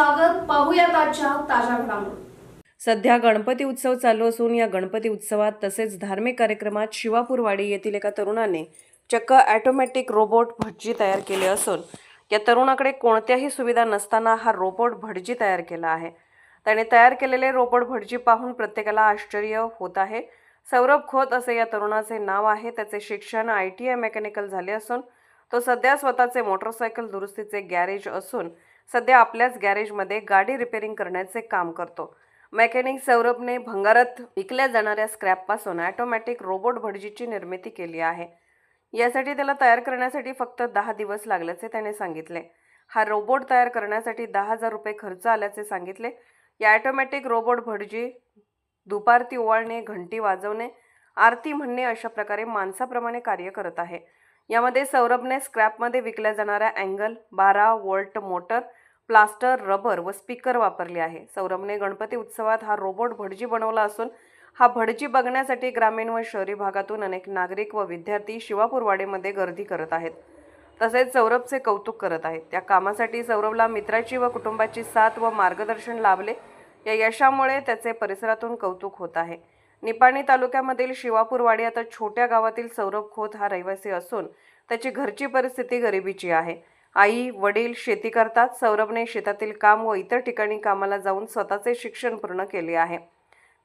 स्वागत पाहूयात आजच्या ताज्या घडामोडी. सध्या गणपती उत्सव चालू असून या गणपती उत्सवात तसेच धार्मिक कार्यक्रमात शिवापूरवाडी येथील एका तरुणाने चक्क ॲटोमॅटिक रोबोट भटजी तयार केले असून या तरुणाकडे कोणत्याही सुविधा नसताना हा रोबोट भटजी तयार केला आहे. त्याने तयार केलेले रोबोट भटजी पाहून प्रत्येकाला आश्चर्य होत आहे. सौरभ खोत असे या तरुणाचे नाव आहे. त्याचे शिक्षण आय टी आय मेकॅनिकल झाले असून तो सध्या स्वतःचे मोटरसायकल दुरुस्तीचे गॅरेज असून सध्या आपल्याच गॅरेजमध्ये गाडी रिपेअरिंग करण्याचे काम करतो. मेकॅनिक सौरभने भंगारात विकल्या जाणाऱ्या स्क्रॅपपासून ॲटोमॅटिक रोबोट भटजीची निर्मिती केली आहे. यासाठी त्याला तयार करण्यासाठी फक्त दहा दिवस लागल्याचे त्याने सांगितले. हा रोबोट तयार करण्यासाठी दहा हजार रुपये खर्च आल्याचे सांगितले. या ॲटोमॅटिक रोबोट भटजी दुपारती ओवाळणे घंटी वाजवणे आरती म्हणणे अशा प्रकारे माणसाप्रमाणे कार्य करत आहे. यामध्ये सौरभने स्क्रॅपमध्ये विकल्या जाणाऱ्या अँगल बारा वोल्ट मोटर प्लास्टर रबर व स्पीकर वापरले आहे. सौरभने गणपती उत्सवात हा रोबोट भटजी बनवला असून हा भटजी बघण्यासाठी ग्रामीण व शहरी भागातून अनेक नागरिक व विद्यार्थी शिवापूरवाडीमध्ये गर्दी करत आहेत. तसेच सौरभचे कौतुक करत आहेत. त्या कामासाठी सौरभला मित्राची व कुटुंबाची साथ व मार्गदर्शन लाभले. या यशामुळे त्याचे परिसरातून कौतुक होत आहे. निपाणी तालुक्यामधील शिवापूरवाडी आता छोट्या गावातील सौरभ खोत हा रहिवासी असून त्याची घरची परिस्थिती गरिबीची आहे. आई वडील शेती करतात सौरभने शेतातील काम व इतर ठिकाणी कामाला जाऊन स्वतःचे शिक्षण पूर्ण केले आहे.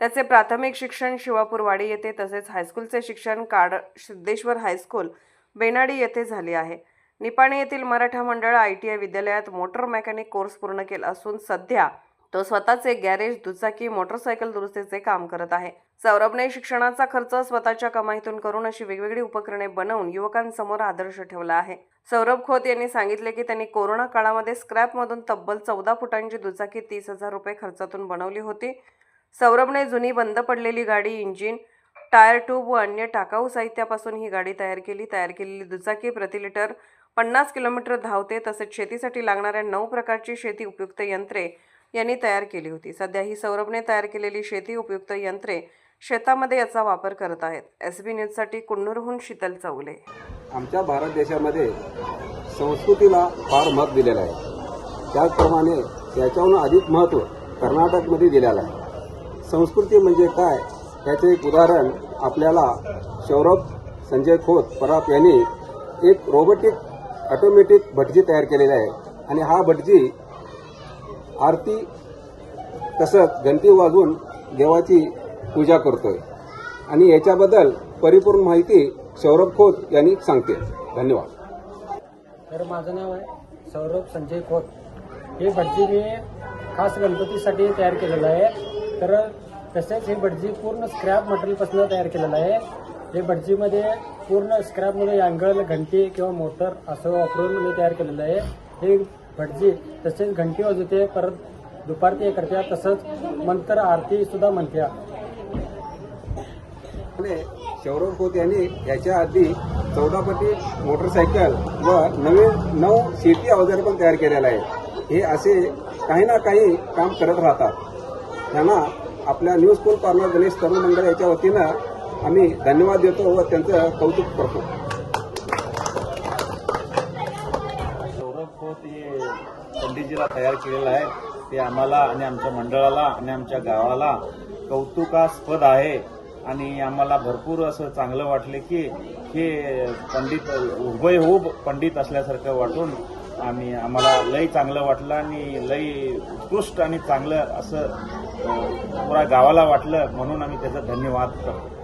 त्याचे प्राथमिक शिक्षण शिवापूरवाडी येथे तसेच हायस्कूलचे शिक्षण काड सिद्धेश्वर हायस्कूल बेनाडी येथे झाले आहे. निपाणी येथील Maratha Mandal I T I विद्यालयात मोटर मेकॅनिक कोर्स पूर्ण केला असून सध्या तो स्वतःचे गॅरेज दुचाकी मोटरसायकल दुरुस्तीचे काम करत आहे. सौरभने शिक्षणाचा खर्च स्वतःच्या कमाईतून करून अशी वेगवेगळी उपकरणे बनवून युवकांसमोर आदर्श ठेवला आहे. सौरभ खोत यांनी सांगितले की त्यांनी कोरोना काळामध्ये स्क्रॅपमधून तब्बल चौदा फुटांची दुचाकी तीस हजार रुपये खर्चातून बनवली होती. सौरभने जुनी बंद पडलेली गाडी इंजिन टायर ट्यूब व अन्य टाकाऊ साहित्यापासून ही गाडी तयार केली. तयार केलेली दुचाकी प्रति लिटर पन्नास किलोमीटर धावते तसेच शेतीसाठी लागणाऱ्या नऊ प्रकारची शेती उपयुक्त यंत्रे यांनी तयार केली होती. सध्या ही सौरभने तयार केलेली शेती उपयुक्त यंत्रे शेतामध्ये याचा वापर करत आहेत. एस बी न्यूजसाठी कुन्नूरहून शीतल चौले. आमच्या भारत देशामध्ये संस्कृतीला फार महत्त्व दिलेलं आहे. त्याचप्रमाणे याच्याहून अधिक महत्त्व कर्नाटकमध्ये दिलेलं आहे. संस्कृती म्हणजे काय? त्याचे एक उदाहरण आपल्याला सौरभ संजय खोत पराप यांनी एक रोबोटिक ऑटोमॅटिक भटजी तयार केलेला आहे. आणि हा भटजी आरती तसंच घंटी वाजवून देवाची पूजा करतोय. आणि याच्याबद्दल परिपूर्ण माहिती सौरभ खोत यांनी सांगते. धन्यवाद. तर माझं नाव आहे सौरभ संजय खोत. हे भटजी मी खास गणपतीसाठी तयार केलेलं आहे. तर तसेच हे भटजी पूर्ण स्क्रॅप मटेरियलपासून तयार केलेलं आहे. हे भटजीमध्ये पूर्ण स्क्रॅपमध्ये अँगल घंटी किंवा मोटर असं वापरून मी तयार केलेलं आहे. हे भटजी तसेच घंटी वाजवते परत दुपारती करत्या तसंच मंत्र आरती सुद्धा म्हणत्या. शौरव खोत यांनी याच्या आधी चौदापटी मोटरसायकल व नवीन नऊ शेती अवजार पण तयार केलेलं आहे हे असे काही ना काही काम करत राहतात. त्यांना आपल्या न्यूज स्कूल पार्लर गणेश तरुण मंडळ याच्या वतीनं आम्ही धन्यवाद देतो व त्यांचं कौतुक करतो. सौरभ ते पंडितजीला तयार केलेलं आहे. ते आम्हाला आणि आमच्या मंडळाला आणि आमच्या गावाला कौतुकास्पद आहे. आणि आम्हाला भरपूर असं चांगलं वाटलं की हे पंडित उभयहूब हो, पंडित असल्यासारखं वाटून आम्ही आम्हाला लई चांगलं वाटलं आणि लई उत्कृष्ट आणि चांगलं असं पुरा गावाला वाटलं म्हणून आम्ही त्याचा धन्यवाद करतो.